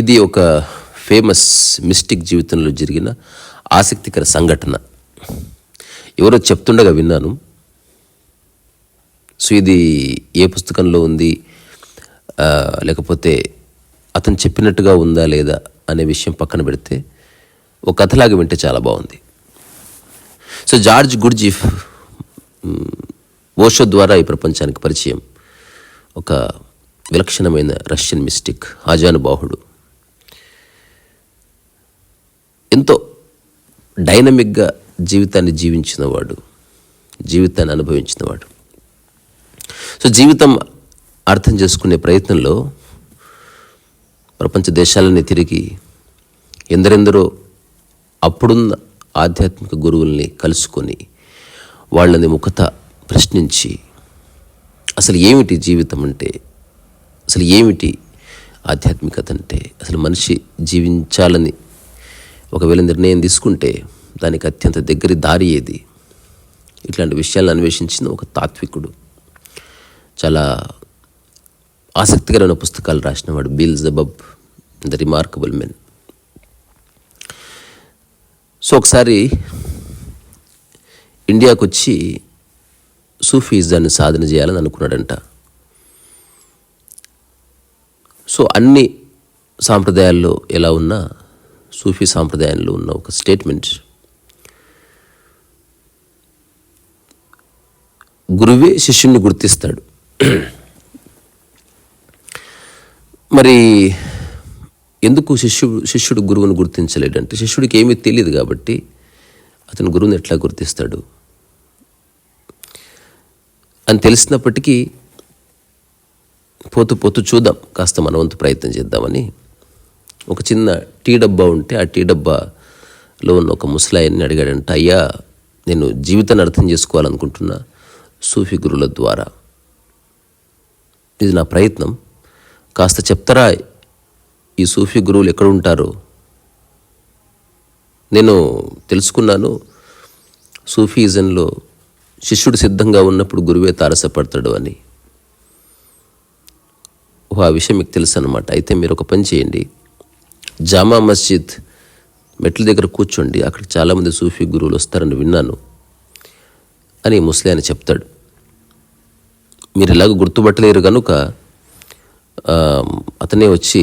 ఇది ఒక famous mystic జీవితంలో జరిగిన ఆసక్తికర సంఘటన. ఎవరో చెప్తుండగా విన్నాను. సో ఇది ఏ పుస్తకంలో ఉంది? లేకపోతే అతను చెప్పినట్టుగా ఉందా లేదా అనే విషయం పక్కన పెడితే ఒక కథలాగా వింటే చాలా బాగుంది. సో జార్జ్ గుర్జీఫ్ ఓషో ద్వారా ఈ ప్రపంచానికి పరిచయం. ఒక విలక్షణమైన రష్యన్ మిస్టిక్ ఆజానుబాహుడు. ఎంతో డైనమిక్గా జీవితాన్ని జీవించినవాడు జీవితాన్ని అనుభవించినవాడు. సో జీవితం అర్థం చేసుకునే ప్రయత్నంలో ప్రపంచ దేశాలని తిరిగి ఎందరెందరో అప్పుడున్న ఆధ్యాత్మిక గురువుల్ని కలుసుకొని వాళ్ళని ముఖత ప్రశ్నించి అసలు ఏమిటి జీవితం అంటే అసలు ఏమిటి ఆధ్యాత్మికత అంటే అసలు మనిషి జీవించాలని ఒకవేళ నిర్ణయం తీసుకుంటే దానికి అత్యంత దగ్గరి దారి ఏది? ఇట్లాంటి విషయాలను అన్వేషించిన ఒక తాత్వికుడు. చాలా ఆసక్తికరమైన పుస్తకాలు రాసినవాడు Beelzebub the remarkable men. So ఒకసారి ఇండియాకు వచ్చి సూఫీజాన్ని సాధన చేయాలని అనుకున్నాడంట. సో అన్ని సాంప్రదాయాల్లో ఎలా ఉన్నా సూఫీ సాంప్రదాయంలో ఉన్న ఒక స్టేట్మెంట్ గురువే శిష్యుణ్ణి గుర్తిస్తాడు. మరి ఎందుకు శిష్యుడు శిష్యుడు గురువుని గుర్తించలేడంటే శిష్యుడికి ఏమీ తెలియదు కాబట్టి అతను గురువుని ఎట్లా గుర్తిస్తాడు? అని తెలిసినప్పటికీ పోతూ పోతూ చూద్దాం. కాస్త మనవంతు ప్రయత్నం చేద్దామని ఒక చిన్న టీ డబ్బా ఉంటే ఆ టీ డబ్బాలో ఉన్న ఒక ముసలాయన్ని అడిగాడంట అయ్యా నేను జీవితాన్ని అర్థం చేసుకోవాలనుకుంటున్నా సూఫీ గురువుల ద్వారా. ఇది నా ప్రయత్నం. కాస్త చెప్తారా? ఈ సూఫీ గురువులు ఎక్కడ ఉంటారో? నేను తెలుసుకున్నాను. సూఫీజంలో శిష్యుడు సిద్ధంగా ఉన్నప్పుడు గురువే తారసపడతాడు అని. ఓ ఆ విషయం మీకు తెలుసు అనమాట అయితే మీరు ఒక పని చేయండి. జామా మస్జిద్ మెట్ల దగ్గర కూర్చోండి అక్కడ చాలామంది సూఫీ గురువులు వస్తారని విన్నాను అని ముస్లిం చెప్తాడు. మీరు ఇలాగ గుర్తుపట్టలేరు కనుక అతనే వచ్చి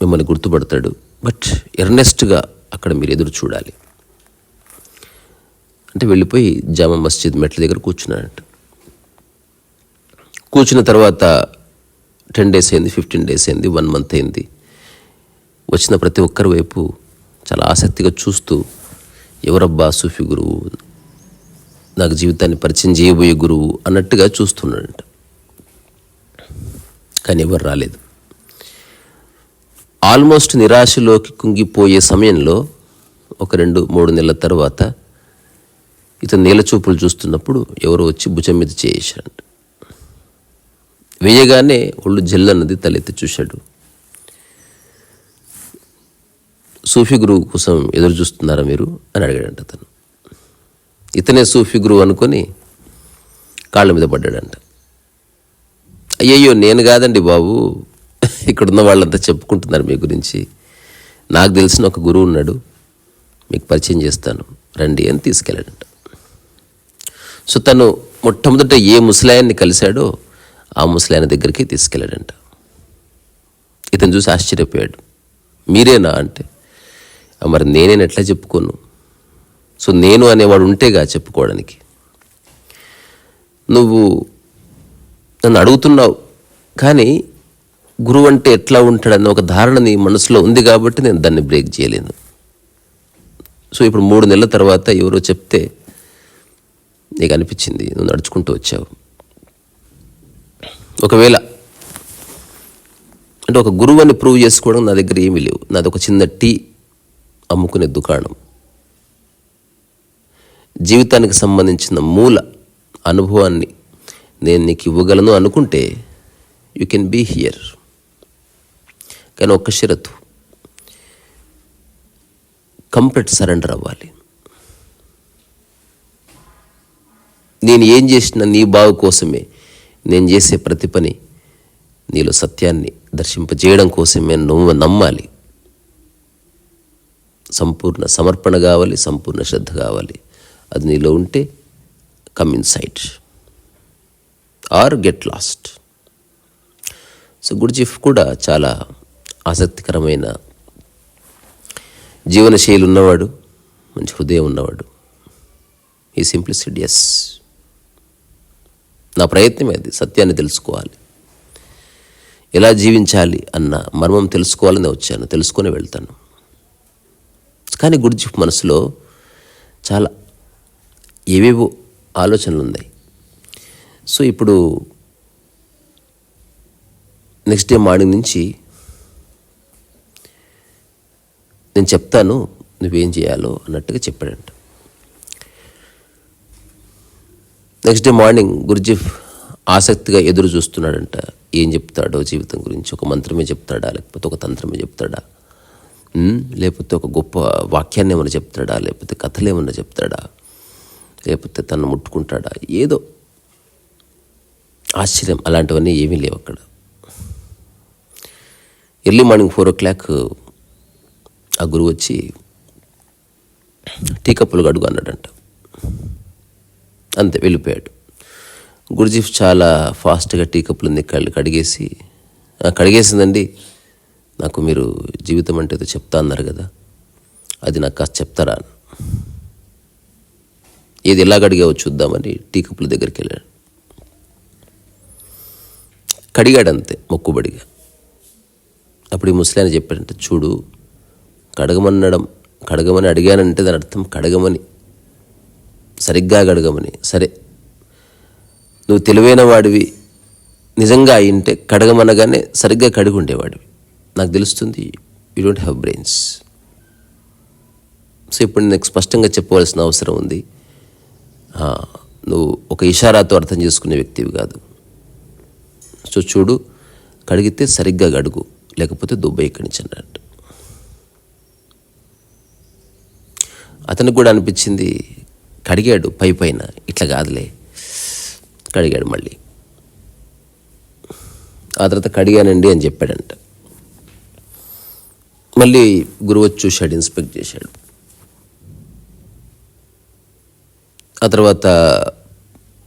మిమ్మల్ని గుర్తుపడతాడు. బట్ ఎర్నెస్ట్గా అక్కడ మీరు ఎదురు చూడాలి. అంటే వెళ్ళిపోయి జామా మస్జిద్ మెట్ల దగ్గర కూర్చున్నాడంట. కూర్చున్న తర్వాత టెన్ డేస్ అయింది ఫిఫ్టీన్ డేస్ అయింది వన్ మంత్ అయింది. వచ్చిన ప్రతి ఒక్కరి వైపు చాలా ఆసక్తిగా చూస్తూ ఎవరబ్బా సూఫీ గురువు? నాకు జీవితాన్ని పరిచయం చేయబోయే గురువు అన్నట్టుగా చూస్తున్నాడంట. కానీ ఎవరు రాలేదు. ఆల్మోస్ట్ నిరాశలోకి కుంగిపోయే సమయంలో ఒక రెండు మూడు నెలల తర్వాత ఇతను నీళ్ళ చూపులు చూస్తున్నప్పుడు ఎవరో వచ్చి భుజం మీద చేశాడు వేయగానే ఒళ్ళు జల్లన్నది తలెత్తి చూశాడు. సూఫీ గురువు కోసం ఎదురు చూస్తున్నారా మీరు? అని అడిగాడంట అతను. ఇతనే సూఫీ గురువు అనుకొని కాళ్ళ మీద పడ్డాడంట. అయ్యయ్యో నేను కాదండి బాబు. ఇక్కడున్న వాళ్ళంతా చెప్పుకుంటున్నారు మీ గురించి. నాకు తెలిసిన ఒక గురువు ఉన్నాడు. మీకు పరిచయం చేస్తాను. రండి అని తీసుకెళ్ళాడంట. సో తను మొట్టమొదట ఏ ముసలాయన్ని కలిశాడో ఆ ముసలాయన దగ్గరికి తీసుకెళ్ళాడంట. ఇతను చూసి ఆశ్చర్యపోయాడు. మీరేనా? అంటే మరి నేనేని ఎట్లా చెప్పుకోను? సో నేను అనేవాడు ఉంటేగా చెప్పుకోవడానికి. నువ్వు నన్ను అడుగుతున్నావు కానీ గురువు అంటే ఎట్లా ఉంటాడన్న ఒక ధారణ నీ మనసులో ఉంది కాబట్టి నేను దాన్ని బ్రేక్ చేయలేను. సో ఇప్పుడు మూడు నెలల తర్వాత ఎవరో చెప్తే నీకు అనిపించింది నువ్వు నడుచుకుంటూ వచ్చావు. ఒకవేళ అంటే ఒక గురువు అని ప్రూవ్ చేసుకోవడం నా దగ్గర ఏమీ లేవు. నాది ఒక చిన్న టీ అమ్ముకునే దుకాణం. జీవితానికి సంబంధించిన మూల అనుభవాన్ని నేను నీకు ఇవ్వగలను అనుకుంటే యూ కెన్ బీ హియర్ కానీ ఒక్క షరతు. కంప్లీట్ సరెండర్ అవ్వాలి. నేను ఏం చేసినా నీ బావు కోసమే నేను చేసే ప్రతి పని నీలో సత్యాన్ని దర్శింపజేయడం కోసమే నువ్వు నమ్మాలి. సంపూర్ణ సమర్పణ కావాలి సంపూర్ణ శ్రద్ధ కావాలి. అది నీలో ఉంటే come inside or get lost so Gurdjieff కూడా చాలా ఆసక్తికరమైన జీవనశైలి ఉన్నవాడు మంచి హృదయం ఉన్నవాడు. ఈ సింప్లిసిడ్ ఎస్ నా ప్రయత్నం అది సత్యాన్ని తెలుసుకోవాలి. ఎలా జీవించాలి అన్న మర్మం తెలుసుకోవాలని వచ్చాను తెలుసుకొని వెళ్తాను. కానీ గురుజీ మనసులో చాలా ఏవేవో ఆలోచనలు ఉన్నాయి సో ఇప్పుడు నెక్స్ట్ డే మార్నింగ్ నుంచి నేను చెప్తాను నువ్వేం చేయాలో అన్నట్టుగా చెప్పాడంట. నెక్స్ట్ డే మార్నింగ్ గురుజీ ఆసక్తిగా ఎదురు చూస్తున్నాడంట. ఏం చెప్తాడో జీవితం గురించి ఒక మంత్రమే చెప్తాడా లేకపోతే ఒక తంత్రమే చెప్తాడా? లేకపోతే ఒక గొప్ప వాక్యాన్ని ఏమైనా చెప్తాడా? లేకపోతే కథలు ఏమైనా చెప్తాడా? లేకపోతే తను ముట్టుకుంటాడా? ఏదో ఆశ్చర్యం. అలాంటివన్నీ ఏమీ లేవు అక్కడ. Early morning four o'clock ఆ గురువు వచ్చి టీ కప్పులు గడుగు అన్నాడంట. అంతే వెళ్ళిపోయాడు. గురుజీ చాలా ఫాస్ట్గా టీ కప్పులు కళ్ళు కడిగేసి కడిగేసిందండి. నాకు మీరు జీవితం అంటే ఏదో చెప్తా అన్నారు కదా అది నాకు కాస్త చెప్తారా? అని. ఏది ఎలా కడిగావో చూద్దామని టీ కప్పుల దగ్గరికి వెళ్ళాడు. కడిగాడు అంతే మొక్కుబడిగా. అప్పుడు ఈ ముసలాయన చెప్పాడంటే చూడు కడగమనడం కడగమని అడిగానంటే దాని అర్థం కడగమని. సరిగ్గా కడగమని. సరే నువ్వు తెలివైన వాడివి నిజంగా అయింటే కడగమనగానే సరిగ్గా కడిగి ఉండేవాడివి నాకు తెలుస్తుంది you don't have brains so ఇప్పుడు నాకు స్పష్టంగా చెప్పవలసిన అవసరం ఉంది. నువ్వు ఒక ఇషారాతో అర్థం చేసుకునే వ్యక్తివి కాదు. సో చూడు కడిగితే సరిగ్గా గడుగు లేకపోతే దుబ్బై ఇక్కడి నుంచి అన్నట్టు. అతనికి కూడా అనిపించింది కడిగాడు పై పైన ఇట్లా కాదులే కడిగాడు మళ్ళీ. ఆ తర్వాత కడిగానండి అని చెప్పాడంట. మళ్ళీ గురువు వచ్చి చూశాడు ఇన్స్పెక్ట్ చేశాడు. ఆ తర్వాత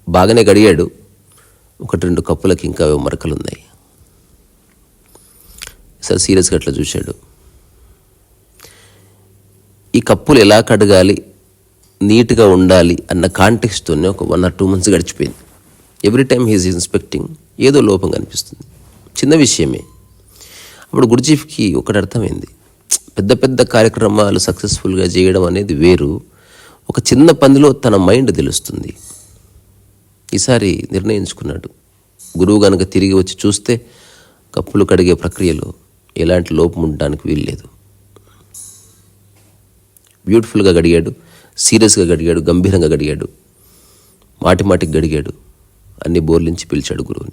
బాగానే గడిగాడు. ఒకటి రెండు కప్పులకి ఇంకా మరకలు ఉన్నాయి సార్ సీరియస్గా అట్లా చూశాడు. ఈ కప్పులు ఎలా కడగాలి నీట్గా ఉండాలి అన్న కాంటెక్స్తోనే ఒక వన్ ఆర్ టూ మంత్స్ గడిచిపోయింది. ఎవ్రీ టైమ్ హీస్ ఇన్స్పెక్టింగ్ ఏదో లోపం కనిపిస్తుంది. చిన్న విషయమే. అప్పుడు గురుజీఫ్కి ఒకటి అర్థమైంది. పెద్ద పెద్ద కార్యక్రమాలు సక్సెస్ఫుల్గా చేయడం అనేది వేరు. ఒక చిన్న పనిలో తన మైండ్ తెలుస్తుంది. ఈసారి నిర్ణయించుకున్నాడు. గురువు గనక తిరిగి వచ్చి చూస్తే కప్పులు కడిగే ప్రక్రియలో ఎలాంటి లోపం ఉండడానికి వీల్లేదు. బ్యూటిఫుల్గా గడిగాడు. సీరియస్గా గడిగాడు. గంభీరంగా గడిగాడు. మాటి మాటికి గడిగాడు. అన్ని బోర్లించి పిలిచాడు గురువుని.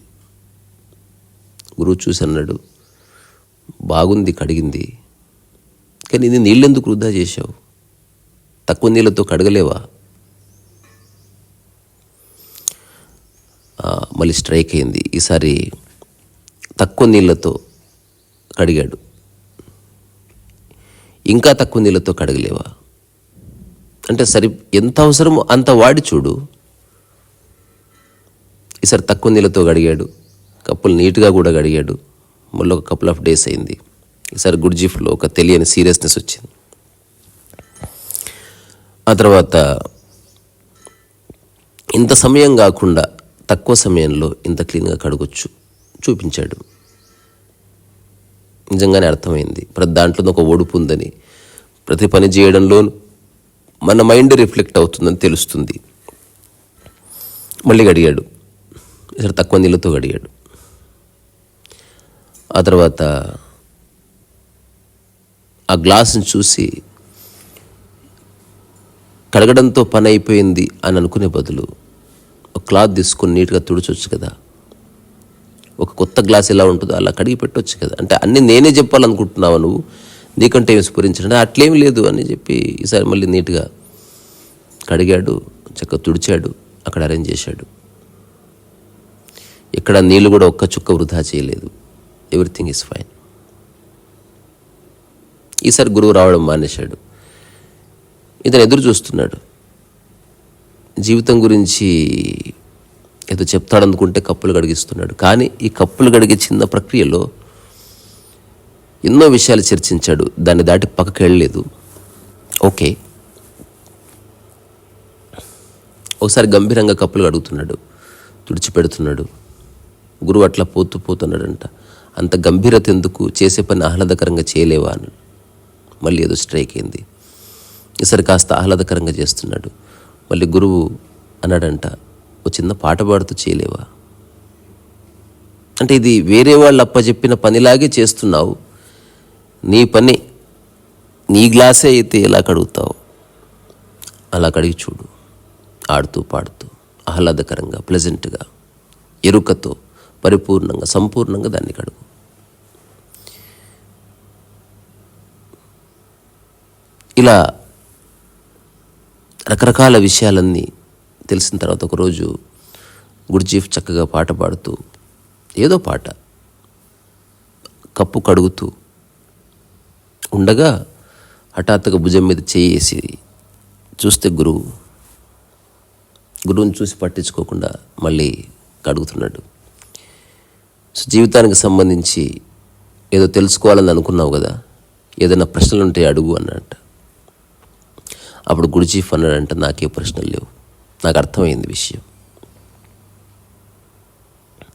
గురువు చూసి అన్నాడు బాగుంది కడిగింది. కానీ ఇది నీళ్ళెందుకు వృధా చేశావు? తక్కువ నీళ్ళతో కడగలేవా? మళ్ళీ స్ట్రైక్ అయింది. ఈసారి తక్కువ నీళ్ళతో కడిగాడు. ఇంకా తక్కువ నీళ్ళతో కడగలేవా? అంటే సరి ఎంత అవసరమో అంత వాడి చూడు. ఈసారి తక్కువ నీళ్ళతో గడిగాడు కప్పులు నీట్గా కూడా గడిగాడు మళ్ళీ ఒక కపుల్ ఆఫ్ డేస్ అయింది. ఈసారి గుడ్జీఫ్లో ఒక తెలియని సీరియస్నెస్ వచ్చింది. ఆ తర్వాత ఇంత సమయం కాకుండా తక్కువ సమయంలో ఇంత క్లీన్గా కడగొచ్చు చూపించాడు. నిజంగానే అర్థమైంది. ప్రతి దాంట్లో ఒక ఒడుపు ఉందని ప్రతి పని చేయడంలో మన మైండ్ రిఫ్లెక్ట్ అవుతుందని తెలుస్తుంది. మళ్ళీ గడిగాడు. ఈసారి తక్కువ నీళ్ళతో గడిగాడు. ఆ తర్వాత ఆ గ్లాసును చూసి కడగడంతో పని అయిపోయింది అని అనుకునే బదులు ఒక క్లాత్ తీసుకొని నీట్గా తుడచొచ్చు కదా. ఒక కొత్త గ్లాస్ ఎలా ఉంటుందో అలా కడిగి పెట్టవచ్చు కదా. అంటే అన్నీ నేనే చెప్పాలనుకుంటున్నావు నువ్వు? నీకంటే ఏమి స్ఫురించడం? అట్లేం లేదు అని చెప్పి ఈసారి మళ్ళీ నీట్గా కడిగాడు చక్కగా తుడిచాడు అక్కడ అరేంజ్ చేశాడు. ఇక్కడ నీళ్ళు కూడా ఒక్క చుక్క వృధా చేయలేదు. ఎవ్రీథింగ్ ఈజ్ ఫైన్ ఈసారి గురువు రావడం మానేశాడు. ఇతను ఎదురు చూస్తున్నాడు. జీవితం గురించి ఏదో చెప్తాడనుకుంటే కప్పులు గడిగిస్తున్నాడు కానీ ఈ కప్పులు కడిగే చిన్న ప్రక్రియలో ఎన్నో విషయాలు చర్చించాడు. దాన్ని దాటి పక్కకి వెళ్ళలేదు. ఓకే. ఒకసారి గంభీరంగా కప్పులు కడుగుతున్నాడు. తుడిచిపెడుతున్నాడు. గురువు అట్లా పోతూ పోతున్నాడంట. అంత గంభీరత ఎందుకు? చేసే పని ఆహ్లాదకరంగా చేయలేవా అని మళ్ళీ ఏదో స్ట్రైక్ అయింది. ఈసారి కాస్త ఆహ్లాదకరంగా చేస్తున్నాడు. మళ్ళీ గురువు అన్నాడంట ఓ చిన్న పాట పాడుతూ చేయలేవా? అంటే ఇది వేరే వాళ్ళు అప్పచెప్పిన పనిలాగే చేస్తున్నావు. నీ పని నీ గ్లాసే అయితే ఎలా కడుగుతావు? అలా కడిగి చూడు. ఆడుతూ పాడుతూ ఆహ్లాదకరంగా ప్లెజెంట్గా ఎరుకతో పరిపూర్ణంగా సంపూర్ణంగా దాన్ని కడుగు. ఇలా రకరకాల విషయాలన్నీ తెలిసిన తర్వాత ఒకరోజు గుర్జీఫ్ చక్కగా పాట పాడుతూ ఏదో పాట కప్పు కడుగుతూ ఉండగా హఠాత్తుగా భుజం మీద చేసి చూస్తే గురువు గురువుని చూసి పట్టించుకోకుండా మళ్ళీ కడుగుతున్నాడు. సో జీవితానికి సంబంధించి ఏదో తెలుసుకోవాలని అనుకున్నావు కదా ఏదైనా ప్రశ్నలు ఉంటే అడుగు అన్నట్టు. అప్పుడు గురుజీఫ్ అన్నాడంటే నాకే ప్రశ్నలు లేవు. నాకు అర్థమైంది విషయం.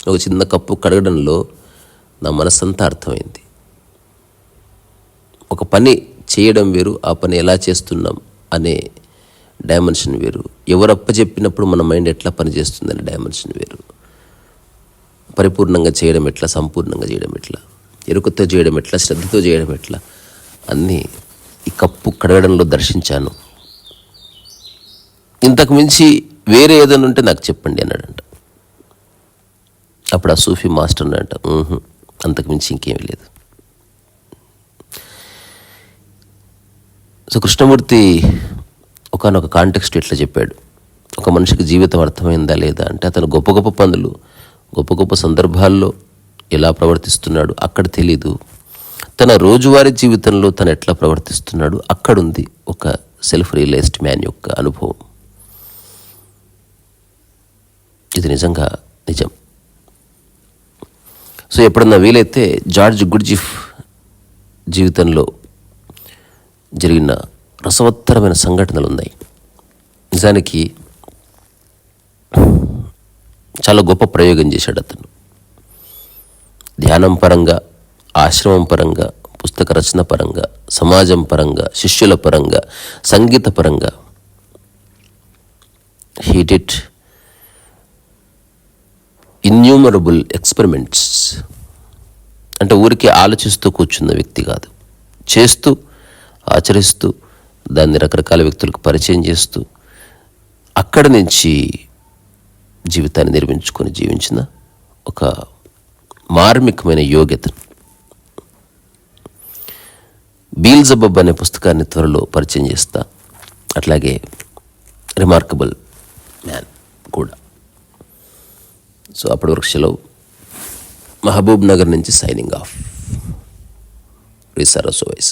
ఒక చిన్న కప్పు కడగడంలో నా మనసంతా అర్థమైంది. ఒక పని చేయడం వేరు ఆ పని ఎలా చేస్తున్నాం అనే డైమెన్షన్ వేరు. ఎవరు అప్పచెప్పినప్పుడు మన మైండ్ ఎట్లా పనిచేస్తుందనే డైమెన్షన్ వేరు. పరిపూర్ణంగా చేయడం ఎట్లా సంపూర్ణంగా చేయడం ఎట్లా ఎరుకతో చేయడం ఎట్లా శ్రద్ధతో చేయడం ఎట్లా అన్నీ ఈ కప్పు కడగడంలో దర్శించాను. ఇంతకు మించి వేరే ఏదైనా ఉంటే నాకు చెప్పండి అన్నాడంట. అప్పుడు ఆ సూఫీ మాస్టర్ అన్నాడంట అంతకుమించి అంతకు మించి ఇంకేమీ లేదు. సో కృష్ణమూర్తి ఒకనొక కాంటెక్స్ట్ ఇట్లా చెప్పాడు. ఒక మనిషికి జీవితం అర్థమైందా లేదా అంటే అతను గొప్ప గొప్ప పనులు గొప్ప గొప్ప సందర్భాల్లో ఎలా ప్రవర్తిస్తున్నాడు అక్కడ తెలీదు. తన రోజువారీ జీవితంలో తను ఎట్లా ప్రవర్తిస్తున్నాడు అక్కడుంది ఒక సెల్ఫ్ రియలైజ్డ్ మ్యాన్ యొక్క అనుభవం. ఇది నిజంగా నిజం. సో ఎప్పుడన్నా వీలైతే జార్జ్ గుడ్జిఫ్ జీవితంలో జరిగిన రసవత్తరమైన సంఘటనలు ఉన్నాయి నిజానికి చాలా గొప్ప ప్రయోగం చేశాడు అతను. ధ్యానం పరంగా ఆశ్రమం పరంగా పుస్తక రచన పరంగా సమాజం పరంగా శిష్యుల పరంగా సంగీత పరంగా. హీట్ డిడ్ ఇన్యూమరబుల్ ఎక్స్పెరిమెంట్స్ అంటే ఊరికే ఆలోచిస్తూ కూర్చున్న వ్యక్తి కాదు. చేస్తూ ఆచరిస్తూ దాన్ని రకరకాల వ్యక్తులకు పరిచయం చేస్తూ అక్కడి నుంచి జీవితాన్ని నిర్మించుకొని జీవించిన ఒక మార్మికమైన యోగ్యత బీల్జబబ్ అనే పుస్తకాన్ని త్వరలో పరిచయం చేస్తా. అట్లాగే రిమార్కబుల్ మ్యాన్ కూడా. సో అప్పటి వరకు సెలవు మహబూబ్ నగర్ నుంచి సైనింగ్ ఆఫ్ రిసారస్ వాయిస్